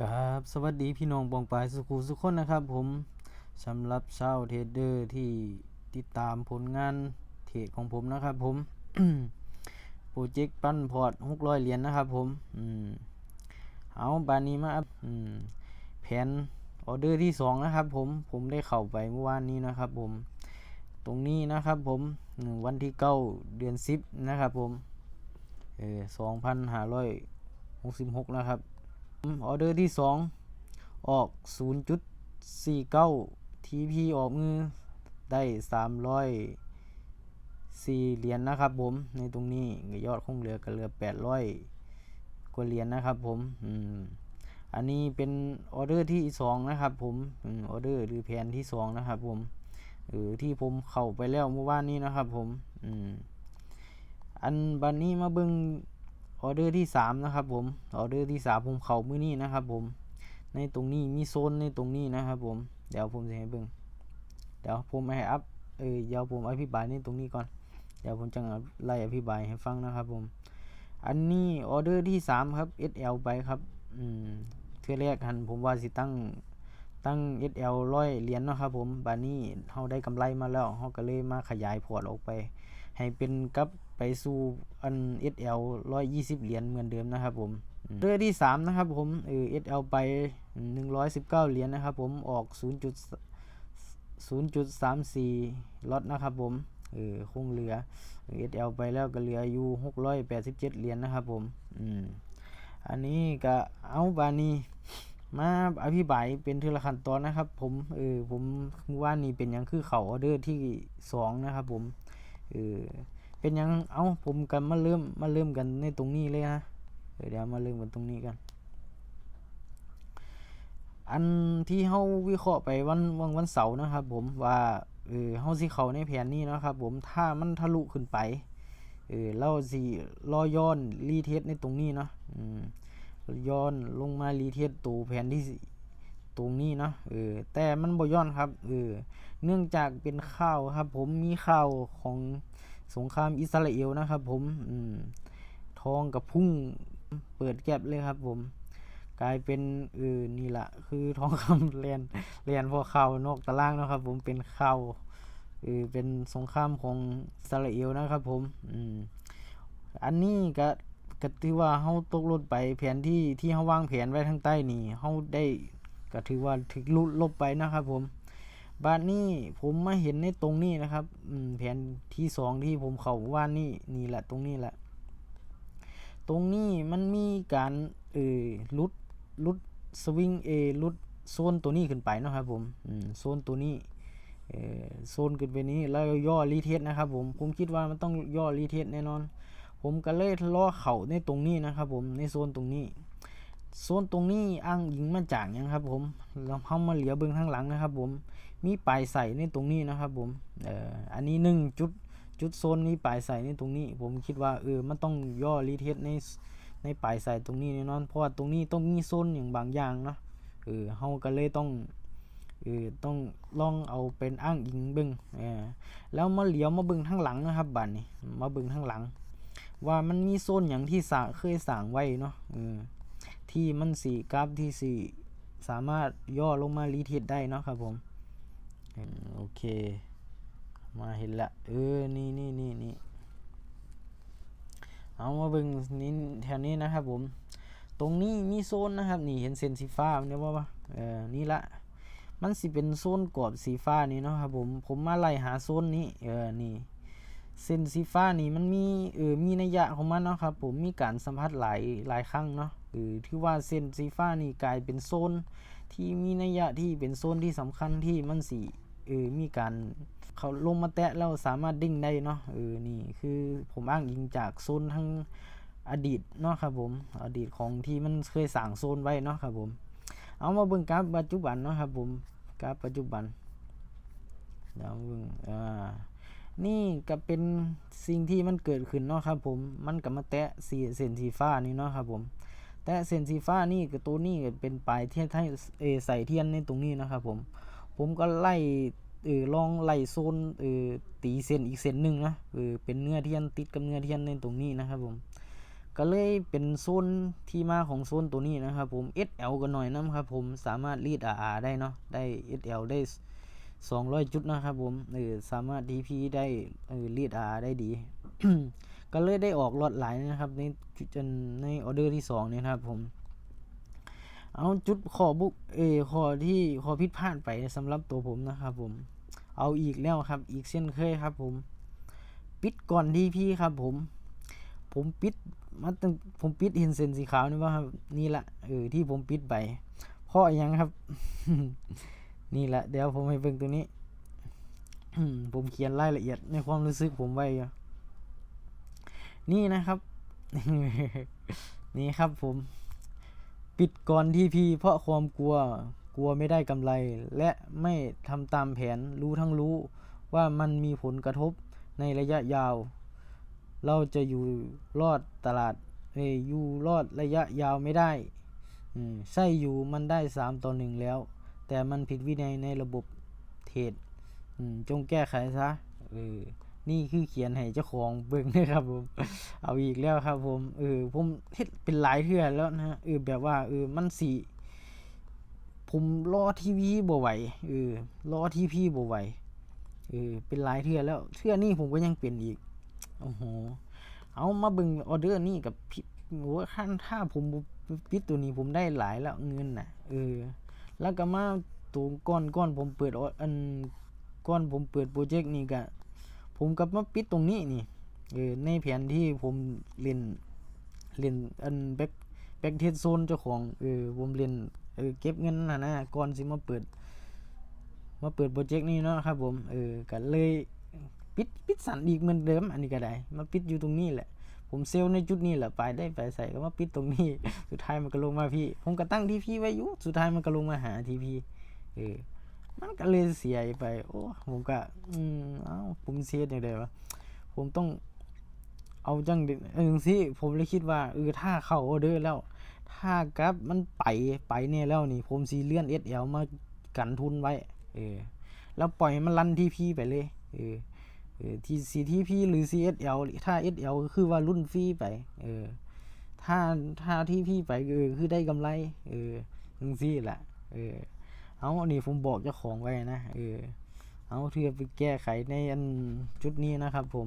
ครับสวัสดีพี่น้องปองปลายสุขุสุขคนนะครับ ผมสำหรับชาวเทรดเดอร์ที่ติดตามผลงานเทรดของผมนะครับ ผมโปรเจกต์ปั้นพอร์ตหกร้อยเหรียญนะครับ ผมอืมเอาบานนี้มาอืมแผนออเดอร์ที่สองนะครับ ผมผมได้เข้าไปเมื่อวานนี้นะครับ ผมตรงนี้นะครับ ผมอืมวันที่เก้าเดือนสิบนะครับ ผมเออสองพันห้าร้อยหกสิบหกนะครับ ออเดอร์ที่สองออก 0.49 TP ออกมือได้ 304 เหรียญนะครับผม ในตรงนี้ยอดคงเหลือก็เหลือ 800 กว่าเหรียญนะครับผมอืมอันนี้เป็นออเดอร์ที่สองนะครับผมออเดอร์หรือแผนที่สองนะครับผมเออที่ผมเข้าไปแล้วเมื่อวานนี้นะครับผมอืมอันบันนี้มาเบิ่ง ออเดอร์ที่สามนะครับผมออเดอร์ที่สามผมเข้ามื้อนี้นะครับผมในตรงนี้มีโซนในตรงนี้นะครับผมเดี๋ยวผมจะให้เบิ่งเดี๋ยวผมให้อัพเออเดี๋ยวผมอธิบายในตรงนี้ก่อน เดี๋ยวผมจะไล่อธิบายให้ฟังนะครับผมอันนี้ออเดอร์ที่สามครับ SL ไปครับอืมเทื่อแรกหันผมว่าสิตั้งตั้ง SL ร้อยเหรียญเนาะครับผมบานี้เฮาได้กำไรมาแล้วเฮาก็เลยมาขยายพอร์ตออกไป ให้เป็นกับไปสู่อัน SL 120 เหรียญเหมือนเดิมนะครับผมอืมเรือที่ 3 นะครับผมเออ SL ไป 119 เหรียญนะครับผมออก 0. 0.34ล็อตนะครับผมเออคงเหลือ SL ไปแล้วก็เหลืออยู่ 687 เหรียญนะครับผมอืมอันนี้ก็เอาบานี้มาอธิบายเป็นทีละขั้นตอนนะครับ ผมเออผมว่านี่เป็นหยังคือเขาออเดอร์ที่สองนะครับผม เออเป็นยังเอ้าผมกันมาเริ่มมาเริ่มกันในตรงนี้เลยนะเดี๋ยวมาเริ่มกันตรงนี้กัน อันที่เฮาวิเคราะห์ไปวันวันวันเสาร์นะครับ ผมว่าเออเฮาสิเข้าในแผนนี้นะครับ ผมถ้ามันทะลุขึ้นไปเออเราสิรอย้อนรีเทสในตรงนี้เนาะอืมย้อนลงมารีเทสตัวแผนที่สี่ตรงนี้เนาะเออแต่มันบ่ย้อนครับเออเนื่องจากเป็นข่าวครับ ผมมีข่าวของ สงครามอิสราเอลนะครับผมอืมทองกับพุ่งเปิดแก็บเลยครับ ผม กลายเป็นเออนี่แหละคือทองคำเรียนเรียนพอข่านอกตารางนะครับ ผมเป็นเขาเออเป็นสงครามของอิสราเอลนะครับ ผมอืมอันนี้ก็ก็ถือว่าเฮาตกลดไปแผนที่ที่เฮาวางแผนไว้ทางใต้นี่เฮาได้ก็ถือว่าถึกลุลบไปนะครับผม บาดนี้ผมมาเห็นในตรงนี้นะครับแผนที่สองที่ผมเขาว่านี่นี่แหละตรงนี้แหละ ตรงนี้มันมีการเออลุดลุดสวิงเอลุดโซนตัวนี้ขึ้นไปนะครับผมโซนตัวนี้เออโซนขึ้นไปนี้แล้วย่อรีเทสนะครับผมผมคิดว่ามันต้องย่อรีเทสแน่นอน ผมก็เลยล่อเข่าในตรงนี้นะครับผมในโซนตรงนี้โซนตรงนี้อ้างอิงมาจากยังครับผมเราเข้ามาเหลียวเบื้องข้างหลังนะครับผม มีปลายใส่ในตรงนี้นะครับผมเอ่ออันนี้หนึ่งจุดจุดโซนนี้ปลายใส่ในตรงนี้ ผมคิดว่าเออมันต้องย่อรีเทสในในปลายใส่ตรงนี้แน่นอนเพราะว่าตรงนี้ต้องมีโซนอย่างบางอย่างเนาะเออเฮาก็เลยต้องเออต้องลองเอาเป็นอ้างอิงเบิ้งเออแล้วมาเหลียวมาเบิ้งข้งหลังนะครับบัดนี้มาเบิ้งข้งหลัง ว่ามันมีโซนอย่างที่สาเคยสางไว้เนาะเออที่มันสีกราฟที่สีสามารถย่อลงมารีเทสได้เนาะครับผม โอเค มาเห็นละ เออ นี่นี่นี่นี่เอามาเบิ่งนี่แถวนี้นะครับผม ตรงนี้มีโซนนะครับ นี่เห็นเส้นสีฟ้าเนี่ยว่าปะเออ นี่ละ มันสิเป็นโซนกรอบสีฟ้านี่เนาะครับผม ผมมาไล่หาโซนนี้ เออ นี่ เส้นสีฟ้านี่มันมี เออ มีนัยยะของมันเนาะครับผม มีการสัมผัสหลายหลายครั้งเนาะ เออ ที่ว่าเส้นสีฟ้านี่กลายเป็นโซน ที่มีนัยยะที่เป็นโซนที่สำคัญที่มันสีเออมีการเขาลงมาแตะแล้วสามารถดิ้งได้เนาะเออนี่คือผมอ้างอิงจากโซนทั้งอดีตเนาะครับผม อดีตของที่มันเคยสั่งโซนไว้เนาะครับผม เอามาเบิ่งกราฟปัจจุบันเนาะครับผมกราฟปัจจุบันเดี๋ยวเบิ่งอ่านี่ก็เป็นสิ่งที่มันเกิดขึ้นเนาะครับผม มันก็มาแตะสีเส้นสีฟ้านี่เนาะครับผม แตะเส้นสีฟ้านี่กับตัวนี้เป็นปลายเทียนให้เอใส่เทียนในตรงนี้นะครับผม ผมก็ไล่เออลองไล่โซนเออตีเส้นอีกเส้นหนึ่งนะเออเป็นเนื้อเทียนติดกับเนื้อเทียนในตรงนี้นะครับผม ก็เลยเป็นโซนที่มาของโซนตัวนี้นะครับผม SL กันหน่อยนะครับผมสามารถรีด RR ได้เนาะได้ SL ได้ 200 จุดนะครับผมเออสามารถ TP ได้เออรีด RR ได้ดี ก็เลยได้ออกลอตหลายนะครับในจุดจนในออเดอร์ที่สองเนี่ยนะครับผมเอาจุดขอบุกเอขอที่ขอผิดพลาดไปสำหรับตัวผมนะครับผม เอาอีกแล้วครับ อีกเช่นเคยครับผม ปิดก่อนทีพี่ครับผม ผมปิดมาตั้งผมปิดเห็นเส้นสีขาวนี่ว่าครับนี่แหละเออที่ผมปิดไปเพราะยังครับ นี่แหละเดี๋ยวผมให้เบิ่งตัวนี้ ผมเขียนรายละเอียดในความรู้สึกผมไว้ นี่นะครับ นี่ครับผม ปิดก่อนทีพีเพราะความกลัวกลัวไม่ได้กำไร และไม่ทำตามแผนรู้ทั้งรู้ว่ามันมีผลกระทบในระยะยาว เราจะอยู่รอดตลาดเอยอยู่รอดระยะยาวไม่ได้ใช่อยู่มันได้สามต่อหนึ่งแล้ว แต่มันผิดวินัยในระบบเทรดจงแก้ไขซะเออ นี่คือเขียนให้เจ้าของเบิ่งนะครับผม เอาอีกแล้วครับผมเออผมเฮ็ดเป็นหลายเทื่อแล้วนะเออแบบว่าเออมันสีผมรอทีวีบ่ไหวเออรอทีพีบ่ไหวเออเป็นหลายเทื่อแล้วเทื่อนี้ผมก็ยังเป็นอีกโอ้โหเอามาเบิ่งออเดอร์นี่กับพี่โอ้ขั้นถ้าผมปิดตัวนี้ผมได้หลายแล้วเงินน่ะเออแล้วก็มาตัวก้อนก้อนผมเปิดอออันก้อนผมเปิดโปรเจกต์นี่ก็ ผมก็มาปิดตรงนี้นี่เออในแผนที่ผมเล่นเล่นอันแบ็คแบ็คเทสโซนเจ้าของเออผมเล่นเออเก็บเงินน่ะนะก่อนสิมาเปิด มาเปิดโปรเจกต์นี้เนาะครับผมเออก็เลยปิดปิดสันอีกเหมือนเดิม อันนี้ก็ได้ มาปิดอยู่ตรงนี้แหละ ผมเซลในจุดนี้แหละไปได้ไปใส่ก็มาปิดตรงนี้ สุดท้ายมันก็ลงมาพี่ ผมก็ตั้งทีพีไว้อยู่สุดท้ายมันก็ลงมาหาทีพีเออ มันก็เลยเสียไป โอ้ผมก็ อืมเอ้าผมเสียอย่างไรวะผมต้องเอาจังเด็เออสิผมเลยคิดว่าเออถ้าเข้าออเดอร์แล้ว ถ้ากราฟมันไปไปเนี่ยแล้วนี่ ผมสีเลื่อน SL มากันทุนไว้ เออ แล้วปล่อยมันรันทีพีไปเลย เออเออทีซีทีพีหรือ CSL ถ้า SL ก็คือว่ารุ่นฟรีไป เออ ถ้าถ้าทีพีไปเออคือได้กำไร เออจังซี่แหละเออ เอาอันนี้ผมบอกเจ้าของไว้นะ เออ เอาเพื่อไปแก้ไขในอันจุดนี้นะครับ ผม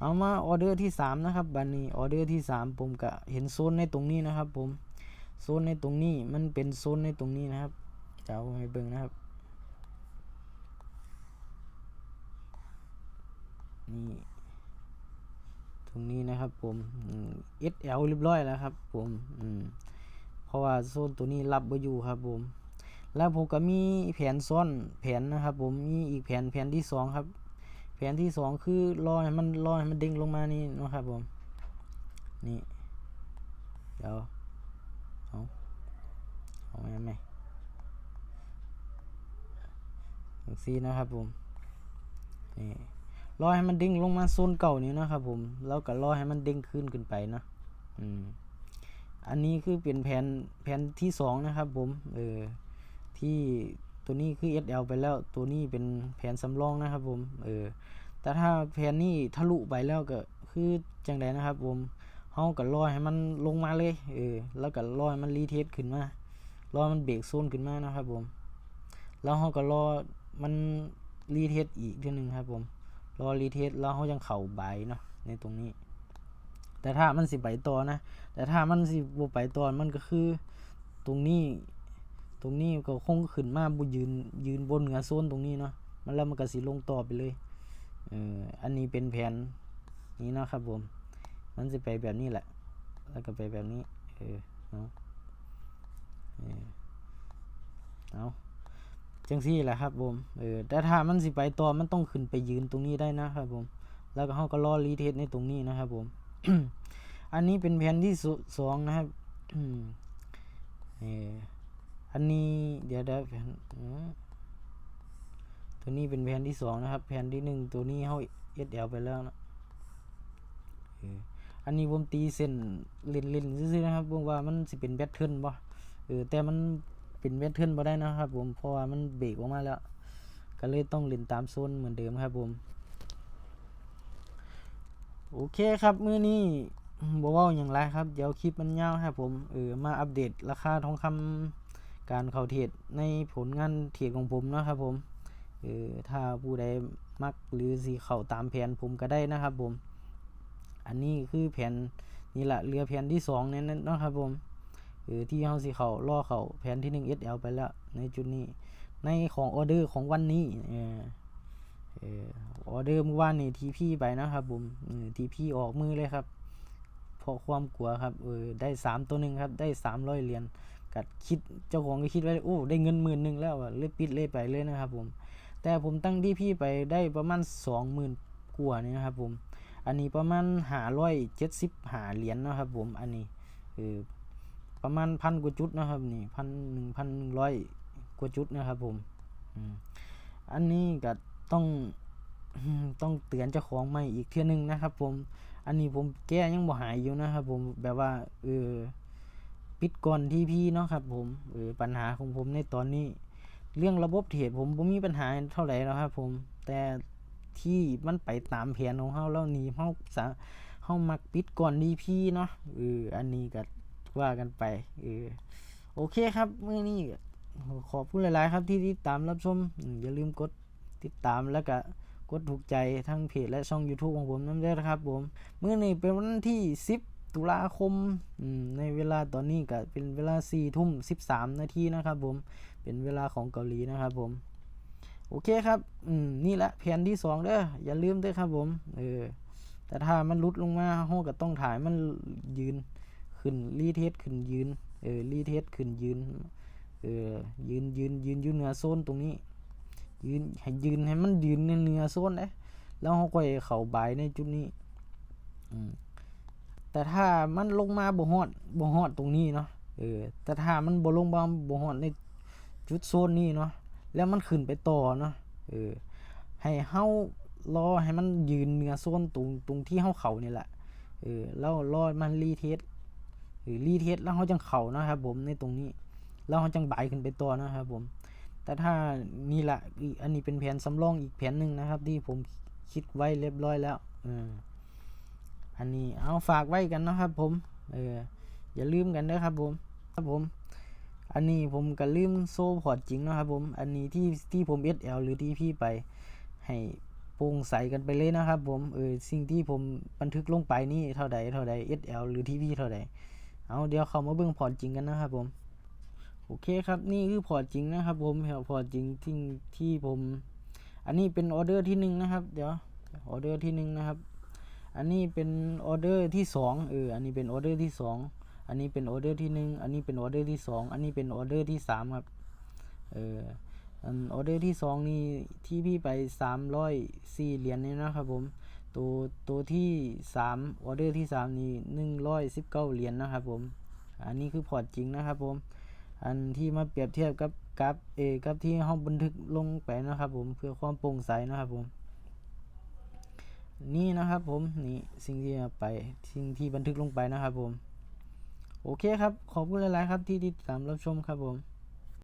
เอามาออเดอร์ที่สามนะครับบันนี้ออเดอร์ที่สามผมก็เห็นโซนในตรงนี้นะครับ ผม โซนในตรงนี้มันเป็นโซนในตรงนี้นะครับจะเอาให้เบิ่งนะครับ นี่ตรงนี้นะครับ ผมอืม SL เรียบร้อยแล้วครับ ผม อืม เพราะว่าโซนตัวนี้รับบ่อยู่ครับ ผม แล้วผมก็มีแผนซ้อนแผนนะครับ ผมมีอีกแผนแผนที่สองครับ แผนที่สองคือรอให้มันรอให้มันเด้งลงมานี่นะครับผมนี่เดี๋ยวเอาเอาไหมไหมซีนะครับผมนี่รอให้มันเด้งลงมาโซนเก่านี้นะครับผม แล้วก็รอให้มันเด้งขึ้นขึ้นไปนะอืมอันนี้คือเป็นแผนแผนที่สองนะครับผม เออ ที่ตัวนี้คือ SL ไปแล้วตัวนี้เป็นแผนสำรองนะครับผมเออแต่ถ้าแผนนี้ทะลุไปแล้วก็คือจังไดนะครับผมเฮาก็รอให้มันลงมาเลยเออแล้วก็รอให้มันรีเทสขึ้นมารอมันเบรกโซนขึ้นมานะครับผมแล้วเฮาก็รอมันรีเทสอีกทีหนึงครับผมรอรีเทสแล้วเฮายังเข้าใบเนาะในตรงนี้ แต่ถ้ามันสิไปต่อนะ แต่ถ้ามันสิบ่ไปต่อมันก็คือ ตรงนี้ รงนี้ก็คงขึ้นมาบ่ยืนยืนบนเหนือโซนตรงนี้เนาะมันแล้วมันก็สิลงต่อไปเลยเอออันนี้เป็นแผนนี้นะครับผม มันจะไปแบบนี้แหละ แล้วก็ไปแบบนี้ เออเอาเออเอาจังซี่แหละครับผม เออแต่ถ้ามันสิไปต่อมันต้องขึ้นไปยืนตรงนี้ได้นะครับผม แล้วก็เขาก็รอรีเทสในตรงนี้นะครับผม อันนี้เป็นแผนที่สสองนะครับอืมเออ อันนี้เดี๋ยวเดี๋ยวแผนอืมตัวนี้เป็นแผนที่สองนะครับ แผนที่หนึ่งตัวนี้เขาเอสเอลไปแล้วนะเอออันนี้ผมตีเส้นเล่นเล่นซื่อๆนะครับผมว่ามันสิเป็นแบตเทิลบ่เออแต่มันเป็นแบตเทิลบ่ได้นะครับ ผมเพราะว่ามันเบรกออกมาแล้วก็เลยต้องเล่นตามโซนเหมือนเดิมครับผมโอเคครับมื้อนี้บ่เว้าหยังหลายครับ เดี๋ยวคลิปมันยาวครับผมเออมาอัปเดตราคาทองคำ การเข้าเทรดในผลงานเทรดของผมนะครับผมเออถ้าผู้ใดมักหรือสิเข้าตามแผนผมก็ได้นะครับผม อันนี้คือแผนนี่แหละเรือแผนที่สองเนี่ยนะครับผมเออที่เฮาสิเข้ารอเข้าแผนที่1 SL ไปแล้วในจุดนี้ ในของออเดอร์ของวันนี้เออเออออเดอร์เมื่อวานนี่ TP ไปนะครับผมเออ TP ออกมือเลยครับเพราะความกลัวครับเออได้สามตัวหนึ่งครับได้สามร้อยเหรียญ กัดคิดเจ้าของก็คิดไว้โอ้ได้เงินหมื่นหนึ่งแล้วอะเลยปิดเลยไปเลยนะครับผม แต่ผมตั้งที่พี่ไปได้ประมาณสองหมื่นกว่านี่นะครับผม อันนี้ประมาณหาร้อยเจ็ดสิบหาเหรียญนะครับผม อันนี้เออประมาณพันกว่าจุดนะครับนี่พันหนึ่งพันหนึ่งร้อยกว่าจุดนะครับผม อันนี้ก็ต้องต้องเตือนเจ้าของใหม่อีกเทื่อหนึงนะครับผม อันนี้ผมแก้ยังบ่หายอยู่นะครับผมแบบว่าเออ ปิดก่อนที่พี่เนาะครับผมเออปัญหาของผมในตอนนี้ เรื่องระบบเทรดผมบ่มีปัญหาเท่าไหร่แล้วครับ ผม แต่ที่มันไปตามแผนของเฮาแล้วนี่เฮาสาเฮามักปิดก่อนดีพี่เนาะเอออันนี้ก็ว่ากันไปเออโอเคครับเมื้อนี้ขอบคุณหลายๆครับที่ติดตามรับชมอย่าลืมกดติดตามแล้วก็กดถูกใจทั้งเพจและช่อง YouTube ของผมนั่นด้วยนะครับผมเมื้อนี้เป็นวันที่ 10 ตุลาคมในเวลาตอนนี้ก็เป็นเวลา4ทุ่ม13 นาทีนะครับผม เป็นเวลาของเกาหลีนะครับผม โอเคครับ อืม นี่แหละแผนที่ 2 เด้อ อย่าลืมเด้อครับผม เออ แต่ถ้ามันลุดลงมาเฮาก็ต้องถ่ายมันยืน ขึ้นรีเทสขึ้นยืน เออ รีเทสขึ้นยืน เออ ยืนยืนยืนยู่เหนือโซนตรงนี้ ยืนให้ยืนให้มันยืนในเหนือโซนเด้แล้วเฮาค่อยเข้าบายในจุดนี้ อืม แต่ถ้ามันลงมาบ่ฮอดบ่ฮอดตรงนี้เนาะเออแต่ถ้ามันบ่ลงมาบ่ฮอดในจุดโซนนี้เนาะแล้วมันขึ้นไปต่อเนาะเออให้เฮารอให้มันยืนเหนือโซนตรงตรงที่เฮาเขานี่แหละเออแล้วรอมันรีเทสหรือรีเทสแล้วเฮาจังเข้านะครับผมในตรงนี้ แล้วเฮาจังบายขึ้นไปต่อนะครับผม แต่ถ้านี่แหละอันนี้เป็นแผนสำรองอีกแผนหนึ่งนะครับ ที่ผมคิดไว้เรียบร้อยแล้วเออ อันนี้เอาฝากไว้กันนะครับ ผม เอออย่าลืมกันนะครับผม ครับผม อันนี้ผมก็ลืมโซ่พอร์ตจริงนะครับผม อันนี้ที่ที่ผม SL หรือที่พี่ไปให้โปร่งใสกันไปเลยนะครับ ผม เออสิ่งที่ผมบันทึกลงไปนี่เท่าใดเท่าใด SL หรือที่พี่เท่าใด เอาเดี๋ยวเขามาเบิ่งพอร์ตจริงกันนะครับ ผม โอเคครับนี่คือพอร์ตจริงนะครับผมพอร์ตจริงที่ที่ผม อันนี้เป็นออเดอร์ที่หนึ่งนะครับ เดี๋ยวออเดอร์ที่หนึ่งนะครับ อันนี้เป็นออเดอร์ที่สองเออ อันนี้เป็นออเดอร์ที่สองอันนี้เป็นออเดอร์ที่หนึ่งอันนี้เป็นออเดอร์ที่สองอันนี้เป็นออเดอร์ที่สามครับ เอออันออเดอร์ที่สองนี่ที่พี่ไปสามร้อยสี่เหรียญนี่นะครับผม ตัวตัวที่สามออเดอร์ที่สามนี่หนึ่งร้อยสิบเก้าเหรียญนะครับผม อันนี้คือพอร์ตจริงนะครับผม อันที่มาเปรียบเทียบกับกราฟเอกับที่ห้องบันทึกลงไปนะครับผมเพื่อความโปร่งใสนะครับผม นี่นะครับผมนี่สิ่งที่ไปสิ่งที่บันทึกลงไปนะครับผม โอเคครับ ขอบคุณหลาย ๆ ครับที่ติดตามรับชมครับผม